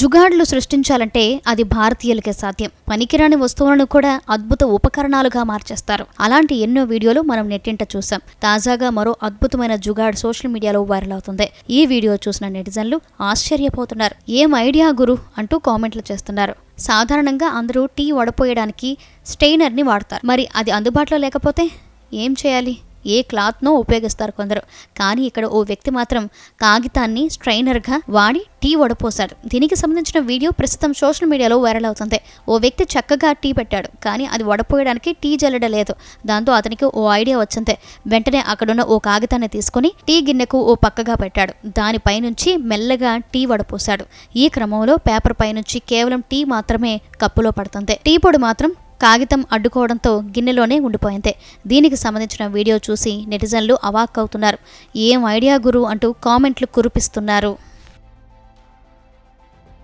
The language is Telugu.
జుగాడ్లు సృష్టించాలంటే అది భారతీయులకే సాధ్యం. పనికిరాని వస్తువులను కూడా అద్భుత ఉపకరణాలుగా మార్చేస్తారు. అలాంటి ఎన్నో వీడియోలు మనం నెట్టింట చూసాం తాజాగా మరో అద్భుతమైన జుగాడ్ సోషల్ మీడియాలో వైరల్ అవుతుంది. ఈ వీడియో చూసిన నెటిజన్లు ఆశ్చర్యపోతున్నారు. ఏం ఐడియా గురు? అంటూ కామెంట్లు చేస్తున్నారు. సాధారణంగా అందరూ టీ వడపోయడానికి స్టెయినర్ని వాడతారు. మరి అది అందుబాటులో లేకపోతే ఏం చేయాలి? ఏ క్లాత్నో ఉపయోగిస్తారు కొందరు. కానీ ఇక్కడ ఓ వ్యక్తి మాత్రం కాగితాన్ని స్ట్రైనర్గా వాడి టీ వడపోశాడు. దీనికి సంబంధించిన వీడియో ప్రస్తుతం సోషల్ మీడియాలో వైరల్ అవుతుంది. ఓ వ్యక్తి చక్కగా టీ పెట్టాడు. కానీ అది వడపోయడానికి టీ జల్లడం లేదు. దాంతో అతనికి ఓ ఐడియా వచ్చింది. వెంటనే అక్కడున్న ఓ కాగితాన్ని తీసుకుని టీ గిన్నెకు ఓ పక్కగా పెట్టాడు. దానిపైనుంచి మెల్లగా టీ వడపోశాడు. ఈ క్రమంలో పేపర్ పైనుంచి కేవలం టీ మాత్రమే కప్పులో పడుతుంది. టీ పొడి మాత్రం కాగితం అడ్డుకోవడంతో గిన్నెలోనే ఉండిపోయింది. దీనికి సంబంధించిన వీడియో చూసి నెటిజన్లు అవాక్కవుతున్నారు. ఏం ఐడియా గురు అంటూ కామెంట్లు కురిపిస్తున్నారు.